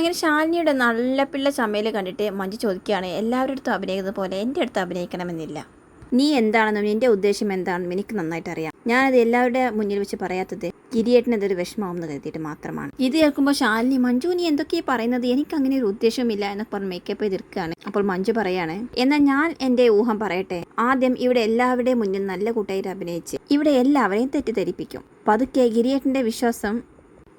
അങ്ങനെ ശാലിനിയുടെ നല്ല പിള്ള ചമ്മയിൽ കണ്ടിട്ട് മഞ്ജു ചോദിക്കുകയാണ് എല്ലാവരുടെ അടുത്തും അഭിനയിക്കുന്നത് പോലെ എന്റെ അടുത്ത് അഭിനയിക്കണമെന്നില്ല. നീ എന്താണെന്നും നിന്റെ ഉദ്ദേശം എന്താണെന്നും എനിക്ക് നന്നായിട്ട് അറിയാം. ഞാനത് എല്ലാവരുടെ മുന്നിൽ വെച്ച് പറയാത്തത് കിരിയേട്ടന് അതൊരു വിഷമമാണെന്ന് കരുതിയിട്ട് മാത്രമാണ്. ഇത് കേൾക്കുമ്പോൾ ശാലിനി മഞ്ജു നീ എന്തൊക്കെയാ പറയുന്നത്? എനിക്ക് അങ്ങനെ ഒരു ഉദ്ദേശമില്ല എന്നൊക്കെ പറഞ്ഞ് മേക്കപ്പ് ചെയ്തിരിക്കുകയാണ്. അപ്പോൾ മഞ്ജു പറയാണ് എന്നാൽ ഞാൻ എന്റെ ഊഹം പറയട്ടെ. ആദ്യം ഇവിടെ എല്ലാവരുടെയും മുന്നിൽ നല്ല കൂട്ടായിട്ട് അഭിനയിച്ച് ഇവിടെ എല്ലാവരെയും തെറ്റിദ്ധരിപ്പിക്കും. പതുക്കെ ഗിരിയേട്ടന്റെ വിശ്വാസം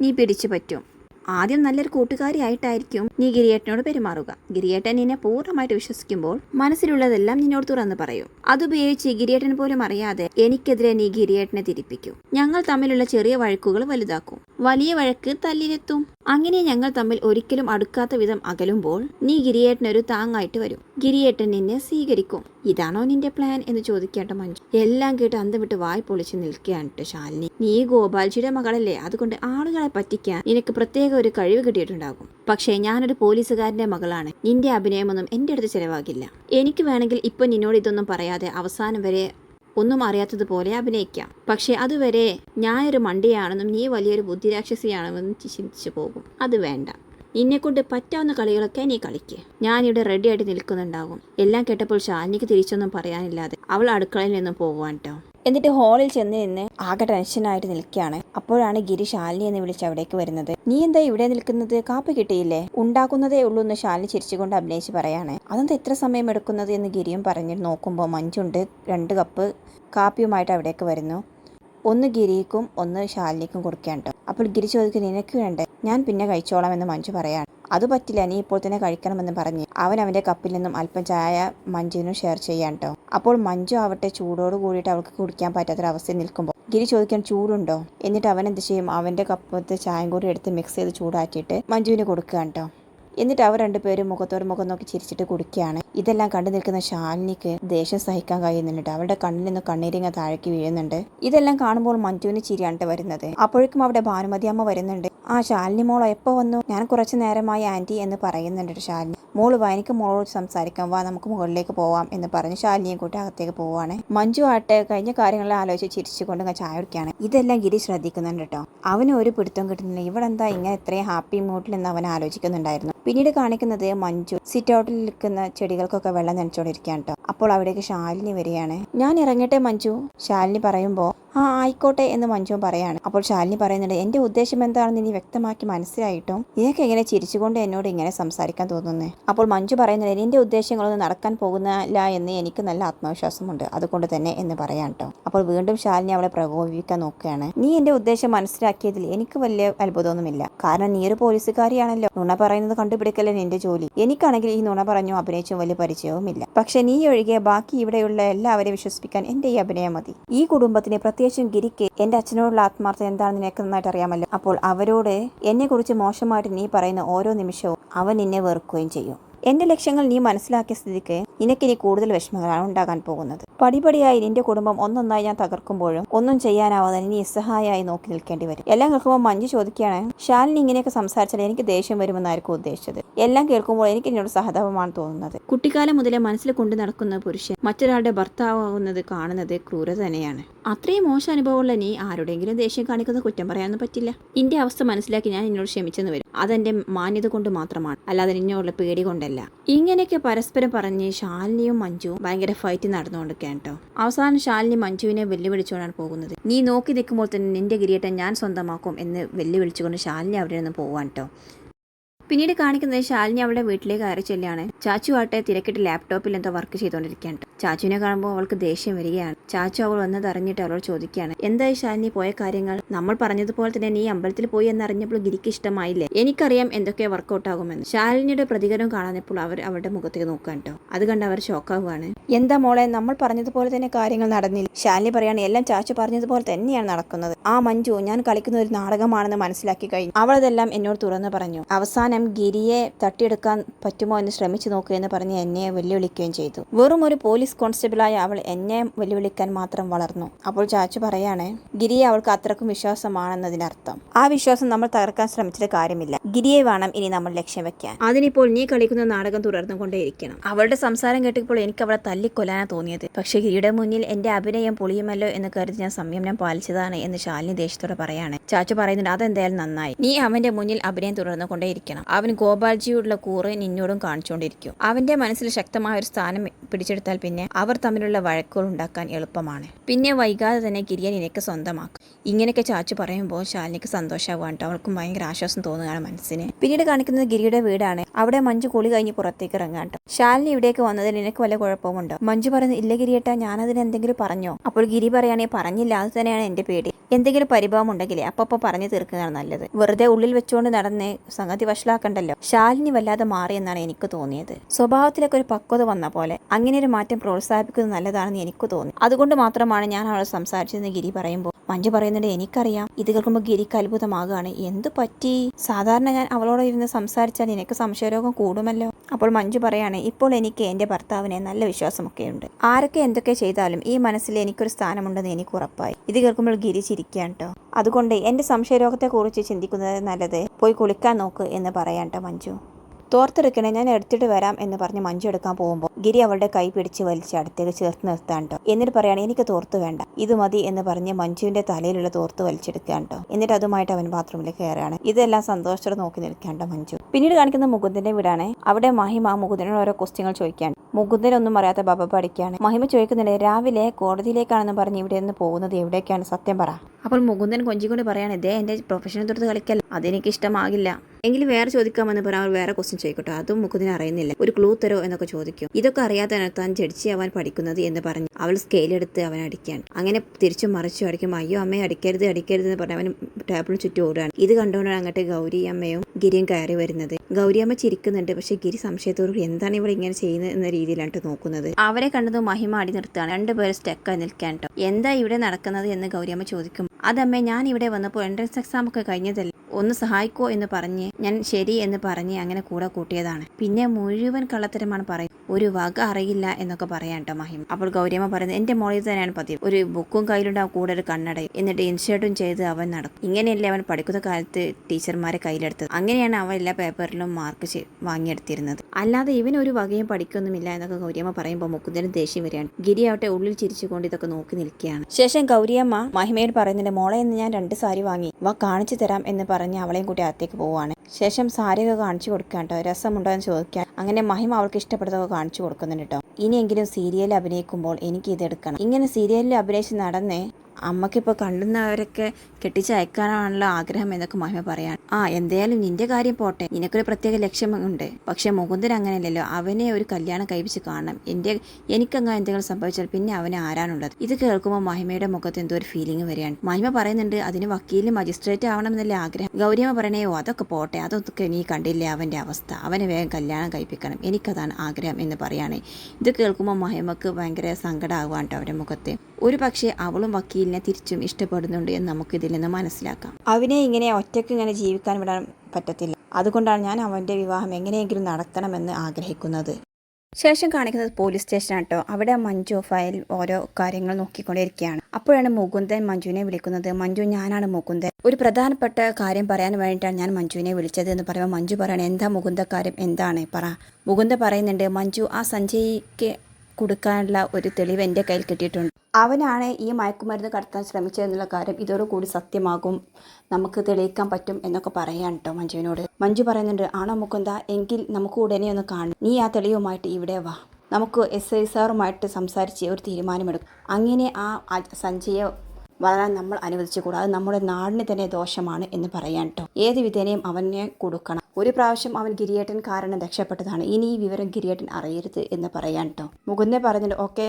നീ പിടിച്ചു പറ്റും. ആദ്യം നല്ലൊരു കൂട്ടുകാരിയായിട്ടായിരിക്കും നീ ഗിരിയേട്ടനോട് പെരുമാറുക. ഗിരിയേട്ടൻ നിന്നെ പൂർണമായിട്ട് വിശ്വസിക്കുമ്പോൾ മനസ്സിലുള്ളതെല്ലാം നിന്നോട് തുറന്ന് പറയും. അതുപയോഗിച്ച് ഗിരിയേട്ടൻ പോലും അറിയാതെ എനിക്കെതിരെ നീ ഗിരിയേട്ടനെ തിരിപ്പിക്കും. ഞങ്ങൾ തമ്മിലുള്ള ചെറിയ വഴക്കുകൾ വലുതാക്കും. വലിയ വഴക്ക് തല്ലിലെത്തും. അങ്ങനെ ഞങ്ങൾ തമ്മിൽ ഒരിക്കലും അടുക്കാത്ത വിധം അകലുമ്പോൾ നീ ഗിരിയേട്ടനൊരു താങ്ങായിട്ട് വരും. ഗിരിയേട്ടൻ നിന്നെ സ്വീകരിക്കും. ഇതാണോ നിന്റെ പ്ലാൻ എന്ന് ചോദിക്കേണ്ട മഞ്ജു. എല്ലാം കേട്ട് അന്തം വിട്ട് വായ് പൊളിച്ച് നിൽക്കുകയാണ് ശാലിനി. നീ ഗോപാൽജിയുടെ മകളല്ലേ? അതുകൊണ്ട് ആളുകളെ പറ്റിക്കാൻ നിനക്ക് പ്രത്യേക ഒരു കഴിവ് കിട്ടിയിട്ടുണ്ടാകും. പക്ഷേ ഞാനൊരു പോലീസുകാരന്റെ മകളാണ്. നിന്റെ അഭിനയമൊന്നും എന്റെ അടുത്ത് ചിലവാകില്ല. എനിക്ക് വേണമെങ്കിൽ ഇപ്പൊ നിന്നോട് ഇതൊന്നും പറയാതെ അവസാനം വരെ ഒന്നും അറിയാത്തതുപോലെ അഭിനയിക്കാം. പക്ഷേ അതുവരെ ഞാനൊരു മണ്ടിയാണെന്നും നീ വലിയൊരു ബുദ്ധിരാക്ഷസിയാണെന്നും ചിന്തിച്ചു പോകും. അത് വേണ്ട. നിന്നെക്കൊണ്ട് പറ്റാവുന്ന കളികളൊക്കെ നീ കളിക്ക്. ഞാനിവിടെ റെഡിയായിട്ട് നിൽക്കുന്നുണ്ടാകും എല്ലാം കേട്ടപ്പോൾ ശാലിനിക്ക് തിരിച്ചൊന്നും പറയാനില്ലാതെ അവൾ അടുക്കളയിൽ നിന്നും പോകുവാൻ കേട്ടോ എന്നിട്ട് ഹാളിൽ ചെന്ന് നിന്ന് ആകെ ടെൻഷനായിട്ട് നിൽക്കുകയാണ്. അപ്പോഴാണ് ഗിരി ശാലിനി എന്ന് വിളിച്ച് അവിടേക്ക് വരുന്നത്. നീ എന്താ ഇവിടെ നിൽക്കുന്നത്? കാപ്പി കിട്ടിയില്ലേ? ഉണ്ടാക്കുന്നതേ ഉള്ളൂ എന്ന് ശാലിനി ചിരിച്ചുകൊണ്ട് അഭിനയിച്ച് പറയാണ്. അതെന്താ എത്ര സമയം എടുക്കുന്നത്? എന്ന് ഗിരിയും പറഞ്ഞ് നോക്കുമ്പോൾ മഞ്ചുണ്ട് രണ്ട് കപ്പ് കാപ്പിയുമായിട്ട് അവിടേക്ക് വരുന്നു. ഒന്ന് ഗിരിക്കും ഒന്ന് ശാലിനിക്കും കൊടുക്കാൻ കേട്ടോ അപ്പോൾ ഗിരി ചോദിക്കും നിനക്ക് വേണ്ടേ? ഞാൻ പിന്നെ കഴിച്ചോളാം എന്ന് മഞ്ജു പറയാണ്. അത് പറ്റില്ല നീ ഇപ്പോൾ തന്നെ കഴിക്കണമെന്ന് പറഞ്ഞ് അവൻ അവന്റെ കപ്പിൽ നിന്നും അല്പം ചായ മഞ്ജുവിനും ഷെയർ ചെയ്യാൻ കേട്ടോ അപ്പോൾ മഞ്ജു ആവട്ടെ ചൂടോട് കൂടിയിട്ട് അവൾക്ക് കുടിക്കാൻ പറ്റാത്തൊരവസ്ഥയിൽ നിൽക്കുമ്പോൾ ഗിരി ചോദിക്കാൻ ചൂടുണ്ടോ? എന്നിട്ട് അവൻ എന്ത് ചെയ്യും? അവന്റെ കപ്പത്ത് ചായം കൂടി എടുത്ത് മിക്സ് ചെയ്ത് ചൂടാക്കിയിട്ട് മഞ്ജുവിന് കൊടുക്കുകയാണ് കേട്ടോ എന്നിട്ട് അവർ രണ്ടുപേരും മുഖത്തോട് മുഖം നോക്കി ചിരിച്ചിട്ട് കുടിക്കുകയാണ് ഇതെല്ലാം കണ്ടു നിൽക്കുന്ന ശാലിനിക്ക് ദേഷ്യം സഹിക്കാൻ കഴിയുന്നുണ്ട്. അവരുടെ കണ്ണിൽ നിന്ന് കണ്ണീരിങ്ങ താഴേക്ക് വീഴുന്നുണ്ട്. ഇതെല്ലാം കാണുമ്പോൾ മഞ്ജുവിന് ചിരിയാണ് വരുന്നത്. അപ്പോഴേക്കും അവിടെ ഭാനുമതി അമ്മ വരുന്നുണ്ട്. ആ ശാലിനി മോൾ എപ്പോ വന്നു? ഞാൻ കുറച്ചു നേരമായി ആന്റി എന്ന് പറയുന്നുണ്ട് ശാലിനി. മോൾ വയനിക്ക് മോളോട് സംസാരിക്കാം. വാ നമുക്ക് മുകളിലേക്ക് പോവാം എന്ന് പറഞ്ഞ് ശാലിനിയും കൂട്ടി അകത്തേക്ക് പോവാണ്. മഞ്ജു ആട്ടെ കഴിഞ്ഞ കാര്യങ്ങളെ ആലോചിച്ച് ചിരിച്ചുകൊണ്ട് ചായ കുടിക്കുകയാണ്. ഇതെല്ലാം ഗിരി ശ്രദ്ധിക്കുന്നുണ്ട് കേട്ടോ അവന് ഒരു പിടുത്തം കിട്ടുന്നില്ല. ഇവിടെ എന്താ ഇങ്ങനെ ഇത്രയും ഹാപ്പി മൂഡിൽ എന്ന് അവൻ ആലോചിക്കുന്നുണ്ടായിരുന്നു. പിന്നീട് കാണിക്കുന്നത് മഞ്ജു. സിറ്റ് ഔട്ടിൽ നിൽക്കുന്ന ചെടികൾക്കൊക്കെ വെള്ളം നനച്ചോണ്ടിരിക്കുകയാണ് കേട്ടോ അപ്പോൾ അവിടേക്ക് ശാലിനി വരികയാണ്. ഞാൻ ഇറങ്ങട്ടെ മഞ്ജു. ശാലിനി പറയുമ്പോൾ ആ ആയിക്കോട്ടെ എന്ന് മഞ്ജു പറയാണ്. അപ്പോൾ ശാലിനി പറയുന്നുണ്ട് എന്റെ ഉദ്ദേശം എന്താണെന്ന് നീ വ്യക്തമാക്കി മനസ്സിലായിട്ടും നിനക്ക് എങ്ങനെ ചിരിച്ചുകൊണ്ട് എന്നോട് ഇങ്ങനെ സംസാരിക്കാൻ തോന്നുന്നു? അപ്പോൾ മഞ്ജു പറയുന്നുണ്ട് നിന്റെ ഉദ്ദേശങ്ങളൊന്നും നടക്കാൻ പോകുന്നില്ല എന്ന് എനിക്ക് നല്ല ആത്മവിശ്വാസമുണ്ട്. അതുകൊണ്ട് തന്നെ എന്ന് പറയാം കേട്ടോ അപ്പോൾ വീണ്ടും ശാലിനി അവളെ പ്രകോപിപ്പിക്കാൻ നോക്കുകയാണ്. നീ എന്റെ ഉദ്ദേശം മനസ്സിലാക്കിയതിൽ എനിക്ക് വലിയ അത്ഭുതമൊന്നുമില്ല. കാരണം നീ ഒരു പോലീസുകാരിയാണല്ലോ. നുണ പറയുന്നത് കണ്ടുപിടിക്കല്ലേ നിന്റെ ജോലി. എനിക്കാണെങ്കിൽ ഈ നുണ പറഞ്ഞു അഭിനയിച്ചും വലിയ പരിചയവുമില്ല. പക്ഷെ നീ ഒഴികെ ബാക്കി ഇവിടെയുള്ള എല്ലാവരെയും വിശ്വസിപ്പിക്കാൻ എന്റെ ഈ അഭിനയം മതി. ഈ കുടുംബത്തിന് പ്രത്യേകിച്ചും ഗിരിക്ക് എന്റെ അച്ഛനോടുള്ള ആത്മാർത്ഥം എന്താണെന്ന് നിനക്ക് നന്നായിട്ട് അറിയാമല്ലോ. അപ്പോൾ അവരോട് എന്നെക്കുറിച്ച് മോശമായിട്ട് നീ പറയുന്ന ഓരോ നിമിഷവും അവൻ നിന്നെ വെറുക്കുകയും ചെയ്യും. എന്റെ ലക്ഷ്യങ്ങൾ നീ മനസ്സിലാക്കിയ സ്ഥിതിക്ക് നിനക്കിനി കൂടുതൽ വിഷമങ്ങളാണ് ഉണ്ടാകാൻ പോകുന്നത്. പടിപടിയായി നിന്റെ കുടുംബം ഒന്നൊന്നായി ഞാൻ തകർക്കുമ്പോഴും ഒന്നും ചെയ്യാനാവാതെ നീ നിസ്സഹായായി നോക്കി നിൽക്കേണ്ടി വരും. എല്ലാം കേൾക്കുമ്പോൾ മഞ്ജു ചോദിക്കുകയാണ് ശാലിനി ഇങ്ങനെയൊക്കെ സംസാരിച്ചാൽ എനിക്ക് ദേഷ്യം വരുമെന്നായിരിക്കും ഉദ്ദേശിച്ചത്? എല്ലാം കേൾക്കുമ്പോൾ എനിക്ക് എന്നോട് സഹതാപമാണ് തോന്നുന്നത്. കുട്ടിക്കാലം മുതലേ മനസ്സിൽ കൊണ്ടു നടക്കുന്ന പുരുഷൻ മറ്റൊരാളുടെ ഭർത്താവുന്നത് കാണുന്നത് ക്രൂര തന്നെയാണ്. അത്രയും മോശം അനുഭവമുള്ള നീ ആരുടെങ്കിലും ദേഷ്യം കാണിക്കുന്ന കുറ്റം പറയാനൊന്നും പറ്റില്ല. നിന്റെ അവസ്ഥ മനസ്സിലാക്കി ഞാൻ എന്നോട് ക്ഷമിച്ചെന്ന് വരും. അതെന്റെ മാന്യത കൊണ്ട് മാത്രമാണ്. അല്ലാതെ നിന്നോടുള്ള പേടി കൊണ്ടല്ല. ഇങ്ങനെയൊക്കെ പരസ്പരം പറഞ്ഞ് ശാലിനിയും മഞ്ജുവും ഭയങ്കര ഫൈറ്റ് നടന്നുകൊണ്ടിരിക്കുകയാണ് കേട്ടോ. അവസാനം ശാലിനി മഞ്ജുവിനെ വെല്ലുവിളിച്ചുകൊണ്ടാണ് പോകുന്നത്. നീ നോക്കി നിൽക്കുമ്പോൾ തന്നെ നിന്റെ കിരീട്ടം ഞാൻ സ്വന്തമാക്കും എന്ന് വെല്ലുവിളിച്ചുകൊണ്ട് ശാലിനി അവിടെ നിന്ന് പോവാൻ കേട്ടോ. പിന്നീട് കാണിക്കുന്നത് ശാലിനി അവളുടെ വീട്ടിലേക്ക് കയറി ചെല്ലുകയാണ്. ചാച്ചു ആട്ടെ തിരക്കിട്ട് ലാപ്ടോപ്പിൽ എന്തോ വർക്ക് ചെയ്തുകൊണ്ടിരിക്കുകയാണ് ചാച്ചുവിനെ കാണുമ്പോൾ അവൾക്ക് ദേഷ്യം വരികയാണ്. ചാച്ചു അവൾ വന്നത് അറിഞ്ഞിട്ട് അവളോട് ചോദിക്കുകയാണ് എന്തായി ശാലിനി പോയ കാര്യങ്ങൾ? നമ്മൾ പറഞ്ഞതുപോലെ തന്നെ നീ അമ്പലത്തിൽ പോയി എന്നറിഞ്ഞപ്പോൾ ഗിരിക്ക് ഇഷ്ടമായില്ലേ? എനിക്കറിയാം എന്തൊക്കെ വർക്കൗട്ട് ആകുമെന്ന്. ശാലിനിയുടെ പ്രതികരണം കാണാനപ്പോൾ അവർ അവരുടെ മുഖത്തേക്ക് നോക്കാൻ കേട്ടോ. അത് കണ്ട് അവർ ഷോക്കാവുകയാണ് എന്താ മോളെ നമ്മൾ പറഞ്ഞതുപോലെ തന്നെ കാര്യങ്ങൾ നടന്നില്ല. ശാലിനി പറയാണ് എല്ലാം ചാച്ചു പറഞ്ഞതുപോലെ തന്നെയാണ് നടക്കുന്നത്. ആ മഞ്ജു ഞാൻ കളിക്കുന്ന ഒരു നാടകമാണെന്ന് മനസ്സിലാക്കി കഴിഞ്ഞു. അവളതെല്ലാം എന്നോട് തുറന്നു പറഞ്ഞു. അവസാനം ഗിരിയെ തട്ടിയെടുക്കാൻ പറ്റുമോ എന്ന് ശ്രമിച്ചു നോക്കുക എന്ന് പറഞ്ഞ് എന്നെ വെല്ലുവിളിക്കുകയും ചെയ്തു. വെറും ഒരു പോലീസ് കോൺസ്റ്റബിളായ അവൾ എന്നെ വെല്ലുവിളിക്കാൻ മാത്രം വളർന്നു. അപ്പോൾ ചാച്ചു പറയാണ് ഗിരിയെ അവൾക്ക് അത്രക്കും വിശ്വാസമാണെന്നതിനർത്ഥം. ആ വിശ്വാസം നമ്മൾ തകർക്കാൻ ശ്രമിച്ചിട്ട് കാര്യമില്ല. ഗിരിയെ വേണം ഇനി നമ്മൾ ലക്ഷ്യം വെക്കാൻ. അതിനിപ്പോൾ നീ കളിക്കുന്ന നാടകം തുടർന്നു തുടർന്നുകൊണ്ടേയിരിക്കണം. അവളുടെ സംസാരം കേട്ടപ്പോൾ എനിക്ക് അവളെ തല്ലിക്കൊല്ലാനാ തോന്നിയത്. പക്ഷേ ഗിരിയുടെ മുന്നിൽ എന്റെ അഭിനയം പൊളിയുമല്ലോ എന്ന് കരുതി ഞാൻ സംയമനം പാലിച്ചതാണ് എന്ന് ശാലിനി ദേഷ്യത്തോടെ പറയാണ്. ചാച്ചു പറയുന്നുണ്ട് അതെന്തായാലും നന്നായി. നീ അവന്റെ മുന്നിൽ അഭിനയം തുടർന്നു തുടർന്നുകൊണ്ടേയിരിക്കണം. അവൻ ഗോപാൽജിയോടുള്ള കൂറ് നിന്നോടും കാണിച്ചുകൊണ്ടിരിക്കും. അവന്റെ മനസ്സിൽ ശക്തമായ ഒരു സ്ഥാനം പിടിച്ചെടുത്താൽ പിന്നെ അവർ തമ്മിലുള്ള വഴക്കുകൾ ഉണ്ടാക്കാൻ എളുപ്പമാണ്. പിന്നെ വൈകാതെ തന്നെ ഗിരിയെ നിനക്ക് സ്വന്തമാക്കും. ഇങ്ങനെയൊക്കെ ചാച്ചു പറയുമ്പോൾ ശാലിനിക്ക് സന്തോഷമാവാൻ കേട്ടോ. അവൾക്കും ഭയങ്കര ആശ്വാസം തോന്നുകയാണ് മനസ്സിന്. പിന്നീട് കാണിക്കുന്നത് ഗിരിയുടെ വീടാണ്. അവിടെ മഞ്ജു കുളി കഴിഞ്ഞ് പുറത്തേക്ക് ഇറങ്ങാൻ കേട്ടോ. ശാലിനി ഇവിടേക്ക് വന്നതിൽ നിനക്ക് വല്ല കുഴപ്പമുണ്ടോ? മഞ്ജു പറയുന്നു ഇല്ല ഗിരിയേട്ടാ ഞാനതിന് എന്തെങ്കിലും പറഞ്ഞോ? അപ്പോൾ ഗിരി പറയുകയാണെങ്കിൽ പറഞ്ഞില്ല അത് തന്നെയാണ് എന്റെ പേടി. എന്തെങ്കിലും പരിഭവം ഉണ്ടെങ്കിലേ അപ്പൊ പറഞ്ഞു തീർക്കുന്നതാണ് നല്ലത്. വെറുതെ ഉള്ളിൽ വെച്ചുകൊണ്ട് നടന്ന് സംഗതി വഷളാക്കണ്ടല്ലോ ശാലിനി വല്ലാതെ മാറിയെന്നാണ് എനിക്ക് തോന്നിയത്. സ്വഭാവത്തിലൊക്കെ ഒരു പക്വത വന്ന പോലെ അങ്ങനെ ഒരു മാറ്റം പ്രോത്സാഹിപ്പിക്കുന്നത് നല്ലതാണെന്ന് എനിക്ക് തോന്നി. അതുകൊണ്ട് മാത്രമാണ് ഞാൻ അവളെ സംസാരിച്ചതെന്ന് ഗിരി പറയുമ്പോൾ മഞ്ജു പറയുന്നുണ്ട് എനിക്കറിയാം. ഇത് കേൾക്കുമ്പോൾ ഗിരിക്ക് അത്ഭുതമാകുകയാണ് എന്ത് പറ്റി? സാധാരണ ഞാൻ അവളോട് ഇരുന്ന് സംസാരിച്ചാൽ നിനക്ക് സംശയരോഗം കൂടുമല്ലോ? അപ്പോൾ മഞ്ജു പറയാണ് ഇപ്പോൾ എനിക്ക് എന്റെ ഭർത്താവിനെ നല്ല വിശ്വാസമൊക്കെയുണ്ട്. ആരൊക്കെ എന്തൊക്കെ ചെയ്താലും ഈ മനസ്സിൽ എനിക്കൊരു സ്ഥാനമുണ്ടെന്ന് എനിക്ക് ഉറപ്പായി. ഇത് കേൾക്കുമ്പോൾ ഗിരി ചിരിക്കാൻ കേട്ടോ. അതുകൊണ്ട് എന്റെ സംശയരോഗത്തെക്കുറിച്ച് ചിന്തിക്കുന്നത് നല്ലത്. പോയി കുളിക്കാൻ നോക്ക് എന്ന് പറയാൻ കേട്ടോ മഞ്ജു. തോർത്തെടുക്കണേ ഞാൻ എടുത്തിട്ട് വരാം എന്ന് പറഞ്ഞ് മഞ്ജു എടുക്കാൻ പോകുമ്പോൾ ഗിരി അവളുടെ കൈ പിടിച്ച് വലിച്ച് അടുത്തേക്ക് ചേർത്ത് നിർത്താൻ കേട്ടോ എന്നിട്ട് പറയാണ് എനിക്ക് തോർത്ത് വേണ്ട. ഇത് മതി എന്ന് പറഞ്ഞ് മഞ്ജുവിന്റെ തലയിലുള്ള തോർത്ത് വലിച്ചെടുക്കാൻ കേട്ടോ എന്നിട്ട് അതുമായിട്ട് അവൻ ബാത്റൂമിലേക്ക് കയറുകയാണ്. ഇതെല്ലാം സന്തോഷത്തോടെ നോക്കി നിൽക്കാണ്ടോ മഞ്ജു. പിന്നീട് കാണിക്കുന്ന മുകുന്ദന്റെ വീടാണ്. അവിടെ മഹിമ മുകുന്ദനോട് ഓരോ ക്വസ്റ്റ്യങ്ങൾ ചോദിക്കാൻ. മുകുന്ദനൊന്നും അറിയാത്ത ബബ പഠിക്കുകയാണ് മഹിമ ചോദിക്കുന്നുണ്ട് രാവിലെ കോടതിയിലേക്കാണെന്ന് പറഞ്ഞ് ഇവിടെ നിന്ന് പോകുന്നത് എവിടേക്കാണ്? സത്യം പറ. അപ്പോൾ മുകുന്ദൻ കൊഞ്ചിക്കൊണ്ട് പറയാണ് ഇതേ എന്റെ പ്രൊഫഷനെ തൊട്ട് കളിക്കല്ല. അതെനിക്ക് ഇഷ്ടമാകില്ല. എങ്കിലും വേറെ ചോദിക്കാമെന്ന് പറഞ്ഞാൽ അവർ വേറെ ക്വസ്റ്റ്യൻ ചോദിക്കട്ടോ. അതും മുകുന്ദന് അറിയുന്നില്ല. ഒരു ക്ലൂ തരോ എന്നൊക്കെ ചോദിക്കും. ഇതൊക്കെ അറിയാതെ താൻ പഠിക്കുന്നത് എന്ന് പറഞ്ഞ്. അവൾ സ്കെയിലെടുത്ത് അവൻ അടിക്കാൻ അങ്ങനെ തിരിച്ചു മറിച്ചു അടിക്കും. അയ്യോ അമ്മയെ അടിക്കരുത് അടിക്കരുത് എന്ന് പറഞ്ഞ് അവൻ ടേബിളിന് ചുറ്റും ഓടുകയാണ്. ഇത് കണ്ടുകൊണ്ടാണ് അങ്ങോട്ട് ഗൗരി അമ്മയും ഗിരിയും കയറി വരുന്നത്. ഗൗരി അമ്മ ചിരിക്കുന്നുണ്ട്. പക്ഷെ ഗിരി സംശയത്തോട് എന്താണ് ഇവിടെ ഇങ്ങനെ ചെയ്യുന്നത് എന്ന രീതിയിലാണ് നോക്കുന്നത്. അവരെ കണ്ടത് മഹിമ അടി നിർത്തുകയാണ്. രണ്ടുപേരും സ്റ്റക്കായി നിൽക്കാൻ എന്താ ഇവിടെ നടക്കുന്നത് എന്ന് ഗൗരിയമ്മ ചോദിക്കും. അതമ്മേ ഞാൻ ഇവിടെ വന്നപ്പോൾ എൻട്രൻസ് എക്സാം ഒക്കെ കഴിഞ്ഞതല്ലേ? ഒന്ന് സഹായിക്കോ എന്ന് പറഞ്ഞ് ഞാൻ ശരി എന്ന് പറഞ്ഞ് അങ്ങനെ കൂടെ കൂട്ടിയതാണ്. പിന്നെ മുഴുവൻ കള്ളത്തരമാണ് പറയുന്നത് ഒരു വക അറിയില്ല എന്നൊക്കെ പറയാൻ കേട്ടോ മഹിമ. അപ്പോൾ ഗൗരിയമ്മ പറയുന്നത് എന്റെ മോളിൽ തന്നെയാണ് പതിവ്. ഒരു ബുക്കും കയ്യിലുണ്ടാവും കൂടെ ഒരു കണ്ണടയും. എന്നിട്ട് ഇൻഷേർട്ടും ചെയ്ത് അവൻ നടക്കും ഇങ്ങനെയല്ലേ അവൻ പഠിക്കുന്ന കാലത്ത് ടീച്ചർമാരെ കയ്യിലെടുത്തത്. അങ്ങനെയാണ് അവൻ എല്ലാ പേപ്പറിലും മാർക്ക് വാങ്ങിയെടുത്തിരുന്നത്. അല്ലാതെ ഇവൻ ഒരു വകയും പഠിക്കൊന്നുമില്ല എന്നൊക്കെ ഗൗരിയമ്മ പറയുമ്പോൾ മുക്കുന്ദന് ദേഷ്യം വരികയാണ്. ഗിരി ആവട്ടെ ഉള്ളിൽ ചിരിച്ചുകൊണ്ട് ഇതൊക്കെ നോക്കി നിൽക്കുകയാണ്. ശേഷം ഗൗരിയമ്മ മഹിമയോട് പറയുന്നുണ്ട് മോളെ എന്ന് ഞാൻ രണ്ട് സാരി വാങ്ങി. വാ കാണിച്ചു തരാം എന്ന് പറഞ്ഞ് അവളെയും കൂട്ടി അകത്തേക്ക് പോവുകയാണ്. ശേഷം സാരിയൊക്കെ കാണിച്ചു കൊടുക്കാൻ കേട്ടോ രസമുണ്ടോ എന്ന് ചോദിക്കാൻ. അങ്ങനെ മഹിമ അവൾക്ക് ഇഷ്ടപ്പെട്ടതൊക്കെ കാണിച്ചു കൊടുക്കുന്നുണ്ട് കേട്ടോ ഇനിയെങ്കിലും സീരിയലിൽ അഭിനയിക്കുമ്പോൾ എനിക്ക് ഇത് എടുക്കണം ഇങ്ങനെ സീരിയലിൽ അഭിനയിച്ച് നടന്നേ അമ്മക്കിപ്പോൾ കണ്ടുന്നവരൊക്കെ കെട്ടിച്ചയക്കാനാണല്ലോ ആഗ്രഹം എന്നൊക്കെ മഹിമ പറയാൻ. ആ എന്തായാലും നിന്റെ കാര്യം പോട്ടെ. നിനക്കൊരു പ്രത്യേക ലക്ഷ്യമുണ്ട് പക്ഷെ മുകുന്ദൻ അങ്ങനെയല്ലല്ലോ. അവനെ ഒരു കല്യാണം കഴിപ്പിച്ച് കാണണം. എന്റെ എനിക്കങ്ങനെ എന്തെങ്കിലും സംഭവിച്ചാൽ പിന്നെ അവനെ ആരാണുള്ളത്? ഇത് കേൾക്കുമ്പോൾ മഹിമയുടെ മുഖത്ത് എന്തോ ഒരു ഫീലിംഗ് വരികയാണ്. മഹിമ പറയുന്നുണ്ട് അതിന് വക്കീലും മജിസ്ട്രേറ്റ് ആവണമെന്നല്ലേ ആഗ്രഹം? ഗൗരിയമ്മ പറയണേ അതൊക്കെ പോട്ടെ. അതൊക്കെ നീ കണ്ടില്ലേ അവന്റെ അവസ്ഥ. അവനെ വേഗം കല്യാണം കഴിപ്പിക്കണം. എനിക്കതാണ് ആഗ്രഹം എന്ന് പറയുകയാണ് ഇത് കേൾക്കുമ്പോൾ മഹിമക്ക് ഭയങ്കര സങ്കടമാകുവാണ് കേട്ടോ അവരുടെ മുഖത്ത്. ഒരു പക്ഷേ അവളും വക്കീലിനെ തിരിച്ചും ഇഷ്ടപ്പെടുന്നുണ്ട് എന്ന് നമുക്ക് ഇതിൽ നിന്ന് മനസ്സിലാക്കാം. അവനെ ഇങ്ങനെ ഒറ്റയ്ക്ക് ഇങ്ങനെ ജീവിക്കാൻ വിടാൻ പറ്റത്തില്ല. അതുകൊണ്ടാണ് ഞാൻ അവന്റെ വിവാഹം എങ്ങനെയെങ്കിലും നടത്തണമെന്ന് ആഗ്രഹിക്കുന്നത്. ശേഷം കാണിക്കുന്നത് പോലീസ് സ്റ്റേഷനാണ് കേട്ടോ അവിടെ മഞ്ജു ഫയൽ ഓരോ കാര്യങ്ങൾ നോക്കിക്കൊണ്ടിരിക്കുകയാണ്. അപ്പോഴാണ് മുകുന്ദൻ മഞ്ജുവിനെ വിളിക്കുന്നത്. മഞ്ജു ഞാനാണ് മുകുന്ദൻ. ഒരു പ്രധാനപ്പെട്ട കാര്യം പറയാൻ വേണ്ടിയിട്ടാണ് ഞാൻ മഞ്ജുവിനെ വിളിച്ചത് എന്ന് പറയുമ്പോൾ മഞ്ജു പറയാണ് എന്താ മുകുന്ദ കാര്യം എന്താണ്? പറ. മുകുന്ദ പറയുന്നുണ്ട് മഞ്ജു ആ സഞ്ജയ്ക്ക് കൊടുക്കാനുള്ള ഒരു തെളിവ് എന്റെ കയ്യിൽ കിട്ടിയിട്ടുണ്ട്. അവനാണ് ഈ മയക്കുമരുന്ന് കടത്താൻ ശ്രമിച്ചതെന്നുള്ള കാര്യം ഇതോടുകൂടി സത്യമാകും. നമുക്ക് തെളിയിക്കാൻ പറ്റും എന്നൊക്കെ പറയാൻ കേട്ടോ മഞ്ജുവിനോട്. മഞ്ജു പറയുന്നുണ്ട് ആണോ മുകുന്ദ? എങ്കിൽ നമുക്ക് ഉടനെ ഒന്ന് കാണും. നീ ആ തെളിവുമായിട്ട് ഇവിടെ വാ. നമുക്ക് എസ് ഐ സാറുമായിട്ട് സംസാരിച്ച് ഒരു തീരുമാനമെടുക്കും. അങ്ങനെ ആ സഞ്ജയെ വളരാൻ നമ്മൾ അനുവദിച്ചുകൂടാ? അത് നമ്മുടെ നാടിന് തന്നെ ദോഷമാണ് എന്ന് പറയാൻ കേട്ടോ ഏത് വിധേനയും അവനെ കൊടുക്കണം. ഒരു പ്രാവശ്യം അവൻ ഗിരിയേട്ടൻ കാരണം രക്ഷപ്പെട്ടതാണ്. ഇനി ഈ വിവരം ഗിരിയേട്ടൻ അറിയരുത് എന്ന് പറയാൻ കേട്ടോ മുകുന്ദൻ പറഞ്ഞിട്ട് ഓക്കെ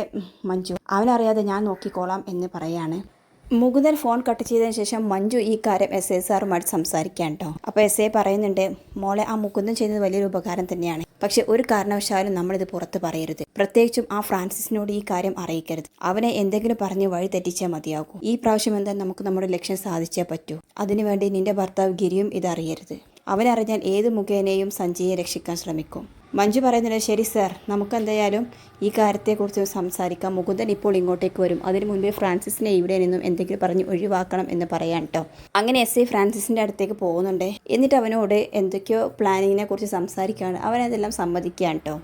മഞ്ജു അവനറിയാതെ ഞാൻ നോക്കിക്കോളാം എന്ന് പറയാണ്. മുകുന്ദൻ ഫോൺ കട്ട് ചെയ്തതിന് ശേഷം മഞ്ജു ഈ കാര്യം എസ് ഐ സാറുമായിട്ട് സംസാരിക്കാൻ കേട്ടോ അപ്പോൾ എസ് ഐ പറയുന്നുണ്ട് മോളെ ആ മുകുന്ദൻ ചെയ്യുന്നത് വലിയൊരു ഉപകാരം തന്നെയാണ്. പക്ഷെ ഒരു കാരണവശാലും നമ്മളിത് പുറത്ത് പറയരുത്. പ്രത്യേകിച്ചും ആ ഫ്രാൻസിസിനോട് ഈ കാര്യം അറിയിക്കരുത്. അവനെ എന്തെങ്കിലും പറഞ്ഞ് വഴി തെറ്റിച്ചാൽ മതിയാകൂ. ഈ പ്രാവശ്യം എന്താ നമുക്ക് നമ്മുടെ ലക്ഷ്യം സാധിച്ചേ പറ്റൂ? അതിനുവേണ്ടി നിന്റെ ഭർത്താവ് ഗിരിയും ഇത് അറിയരുത് അവനറിഞ്ഞാൽ ഏത് മുഖേനയും സഞ്ജയെ രക്ഷിക്കാൻ ശ്രമിക്കും. മഞ്ജു പറയുന്നുണ്ട് ശരി സർ നമുക്ക് എന്തായാലും ഈ കാര്യത്തെക്കുറിച്ച് സംസാരിക്കാം. മുകുന്ദൻ ഇപ്പോൾ ഇങ്ങോട്ടേക്ക് വരും. അതിനു മുൻപേ ഫ്രാൻസിസിനെ ഇവിടെ നിന്നും എന്തെങ്കിലും പറഞ്ഞ് ഒഴിവാക്കണം എന്ന് പറയാൻ കേട്ടോ അങ്ങനെ എസ് ഐ ഫ്രാൻസിസിന്റെ അടുത്തേക്ക് പോകുന്നുണ്ട്. എന്നിട്ട് അവനോട് എന്തൊക്കെയോ പ്ലാനിങ്ങിനെ കുറിച്ച് സംസാരിക്കുകയാണ് അവനതെല്ലാം സമ്മതിക്കുകയാണ് കേട്ടോ